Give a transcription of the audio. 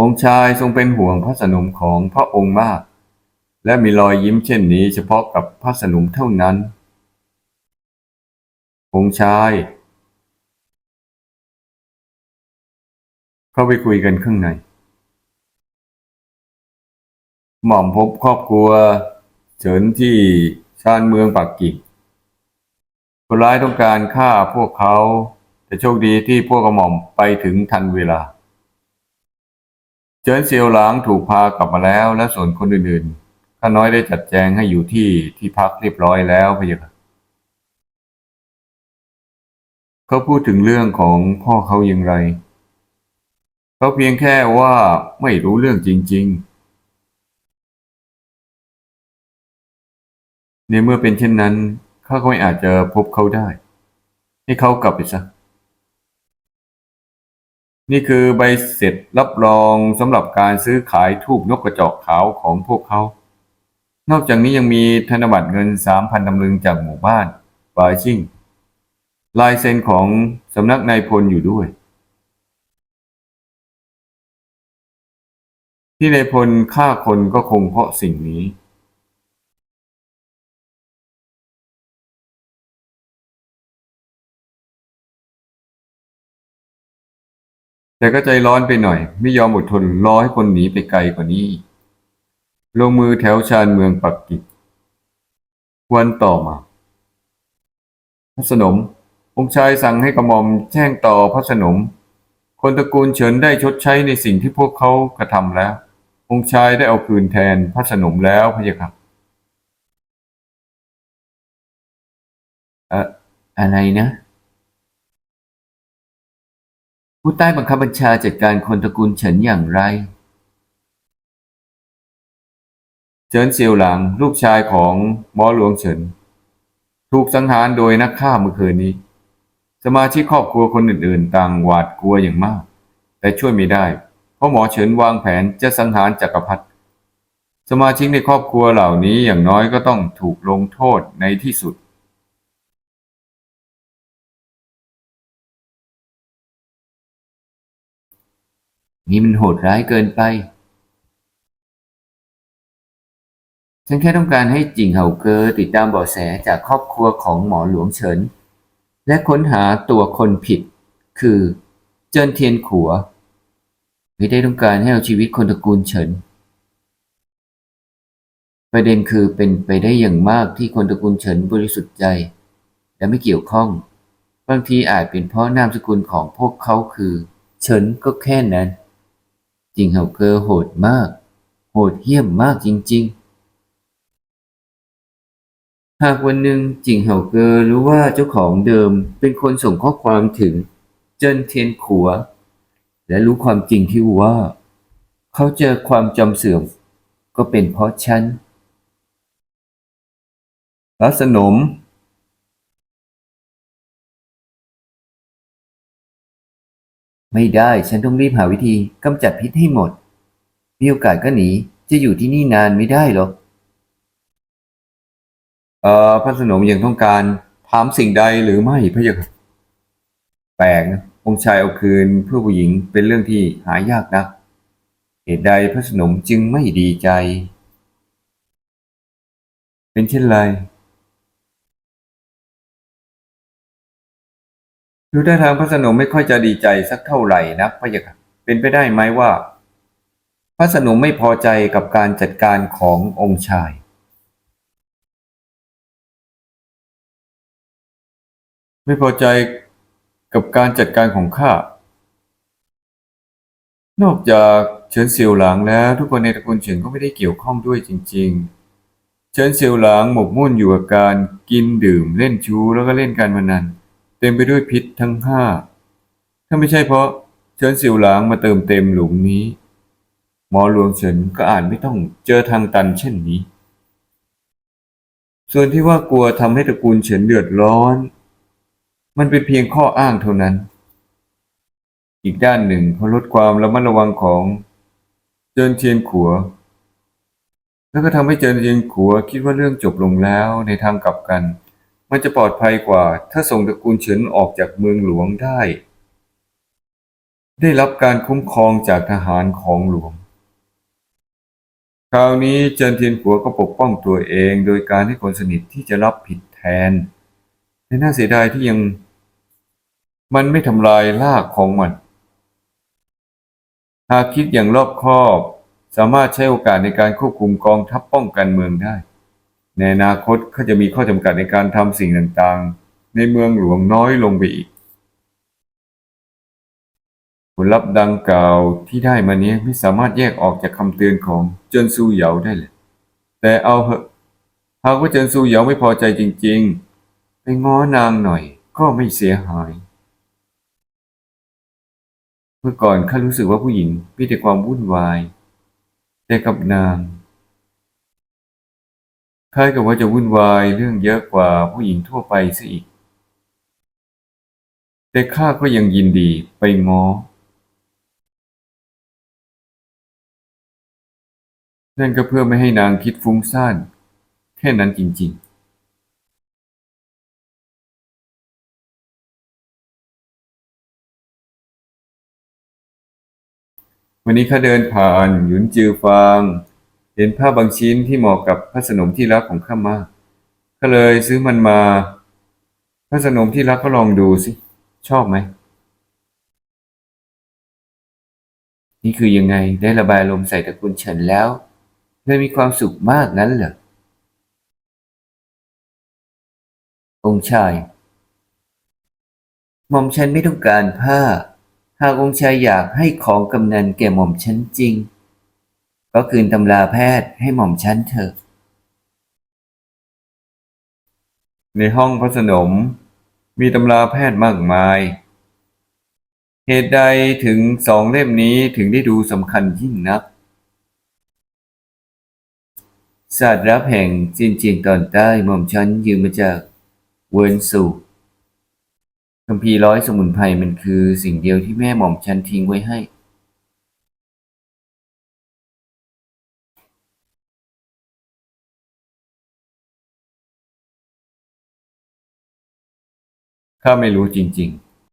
องค์ชายทรงเป็นห่วงพระสนมของพระองค์มาก และมีรอยยิ้มเช่นนี้เฉพาะกับพระสนมเท่านั้น องค์ชาย เข้าไปคุยกันข้างใน หม่อมพบครอบครัว เฉินที่ชานเมืองปักกิ่งคนร้ายต้องการฆ่าพวกเขา แต่โชคดีที่พวกกระหม่อมไปถึงทันเวลา เจินเซียวหลางถูกพากลับมาแล้ว และส่วนคนอื่นๆข้าน้อยได้จัดแจงให้อยู่ที่ที่พักเรียบร้อยแล้วพะยะค่ะเขาพูดถึงเรื่องของพ่อเขาอย่างไรเขาเพียงแค่ว่าไม่รู้เรื่องจริง ๆ ในเมื่อเป็นเช่นนั้นข้าก็ไม่อาจจะพบเขาได้ ให้เขากลับไปซะ นี่คือใบเสร็จรับรองสำหรับการซื้อขายทูบนกกระจอกขาวของพวกเขา นอกจากนี้ยังมีธนบัตรเงินสามพันตำลึงจากหมู่บ้านปาชิงลายเซ็นของสำนักนายพลอยู่ด้วย ที่นายพลฆ่าคนก็คงเพราะสิ่งนี้ แต่ก็ใจร้อนไปหน่อย ไม่ยอมอดทนรอให้คนหนีไปไกลกว่านี้ ลงมือแถวชานเมืองปักกิ่งวันต่อมา พระสนม องค์ชายสั่งให้กระหม่อมแจ้งต่อพระสนม คนตระกูลเฉินได้ชดใช้ในสิ่งที่พวกเขากระทำแล้ว องค์ชายได้เอาคืนแทนพระสนมแล้วพะยะครับเอ่ออะไรนะ ผู้ใต้บังคับบัญชาจัดการคนตระกูลเฉินอย่างไร เฉินเซียวหลางลูกชายของหมอหลวงเฉิน ถูกสังหารโดยนักฆ่าเมื่อคืนนี้ สมาชิกครอบครัวคนอื่น ๆ ต่างหวาดกลัวอย่างมาก แต่ช่วยไม่ได้ เพราะหมอเฉินวางแผนจะสังหารจักรพรรดิสมาชิกในครอบครัวเหล่านี้อย่างน้อยก็ต้องถูกลงโทษในที่สุด นี่มันโหดร้ายเกินไป ฉันแค่ต้องการให้จิงเห่าเกอติดตามเบาะแสจากครอบครัวของหมอหลวงเฉิน และค้นหาตัวคนผิด คือเจินเทียนขัว ไม่ได้ต้องการให้เอาชีวิตคนตระกูลเฉิน ประเด็นคือเป็นไปได้อย่างมากที่คนตระกูลเฉินบริสุทธิ์ใจ และไม่เกี่ยวข้อง บางทีอาจเป็นเพราะนามสกุลของพวกเขาคือ เฉินก็แค่นั้น จิงเห่าเกอโหดมาก โหดเหี้ยมมากจริง ๆ หากวันหนึ่งจิงเห่าเกอรู้ว่าเจ้าของเดิมเป็นคนส่งข้อความถึงเจินเทียนขัว และรู้ความจริงที่ว่า เขาเจอความจำเสื่อม ก็เป็นเพราะฉันระสนม ไม่ได้ฉันต้องรีบหาวิธีกำจัดพิษให้หมด มีโอกาสก็หนี จะอยู่ที่นี่นานไม่ได้หรอกเอ่อพระสนมยังต้องการถามสิ่งใดหรือไม่พระยาค่ะแปลกนะองค์ชายเอาคืนเพื่อผู้หญิงเป็นเรื่องที่หายากนักเหตุใดพระสนมจึงไม่ดีใจ เป็นเช่นไร ดูท่าทางพระสนมไม่ค่อยจะดีใจสักเท่าไหร่นักพะยะค่ะเป็นไปได้ไหมว่า พระสนมไม่พอใจกับการจัดการขององค์ชาย ไม่พอใจกับการจัดการของข้า นอกจากเฉินเซียวหลางแล้ว ทุกคนในตระกูลเฉินก็ไม่ได้เกี่ยวข้องด้วยจริง ๆ เฉินเซียวหลางหมกมุ่นอยู่กับการกินดื่มเล่นชู้แล้วก็เล่นการพนัน เต็มไปด้วยพิษทั้งห้า ถ้าไม่ใช่เพราะเฉินเซียวหลางมาเติมเต็มหลุมนี้ หมอหลวงเฉินก็อาจไม่ต้องเจอทางตันเช่นนี้ ส่วนที่ว่ากลัวทำให้ตระกูลเฉินเดือดร้อน มันเป็นเพียงข้ออ้างเท่านั้น อีกด้านหนึ่งเขาลดความระมัดระวังของเจินเทียนขัว แล้วก็ทำให้เจินเทียนขัวคิดว่าเรื่องจบลงแล้วในทางกลับกัน มันจะปลอดภัยกว่า ถ้าส่งตระกูลเฉินออกจากเมืองหลวงได้ ได้รับการคุ้มครองจากทหารของหลวง คราวนี้เจินเทียนหัวก็ปกป้องตัวเอง โดยการให้คนสนิทที่จะรับผิดแทนแต่น่าเสียดายที่ยัง มันไม่ทำลายรากของมัน หากคิดอย่างรอบคอบ สามารถใช้โอกาสในการควบคุมกองทัพป้องกันเมืองได้ ในอนาคตเขาจะมีข้อจำกัดในการทำสิ่งต่างๆ ในเมืองหลวงน้อยลงไปอีก ผลลัพธ์ดังกล่าวที่ได้มานี้ไม่สามารถแยกออกจากคำเตือนของเจินซูเหยาได้เลย แต่เอาเหอะหากว่าเจินซูเหยาไม่พอใจจริง ๆ ไปง้อนางหน่อยก็ไม่เสียหาย เมื่อก่อนข้ารู้สึกว่าผู้หญิงมีแต่ความวุ่นวาย แต่กับนาง คล้ายกับว่าจะวุ่นวายเรื่องเยอะกว่าผู้หญิงทั่วไปซะอีก แต่ข้าก็ยังยินดีไปง้อ นั่นก็เพื่อไม่ให้นางคิดฟุ้งซ่าน แค่นั้นจริง ๆวันนี้ข้าเดินผ่านหยุนจือฟาง เห็นผ้าบางชิ้นที่เหมาะกับพระสนมที่รักของข้ามากก็เลยซื้อมันมา พระสนมที่รักก็ลองดูสิ ชอบไหม นี่คือยังไงได้ระบายลมใส่ตระกูลเฉินแล้วเลยมีความสุขมากนั้นเหรอ องค์ชายหม่อมฉันไม่ต้องการผ้า หากองค์ชายอยากให้ของกำนันแก่หม่อมฉันจริง ก็คืนตำราแพทย์ให้หม่อมฉันเถอะ ในห้องพระสนม มีตำราแพทย์มากมาย เหตุใดถึงสองเล่มนี้ถึงได้ดูสำคัญยิ่งนักศาสตร์รับแห่งจินจียงตอนใต้หม่อมฉันยืมมาจากเวินสูคัมภีร์ร้อยสมุนไพรมันคือสิ่งเดียวที่แม่หม่อมฉันทิ้งไว้ให้ ข้าไม่รู้จริง ๆ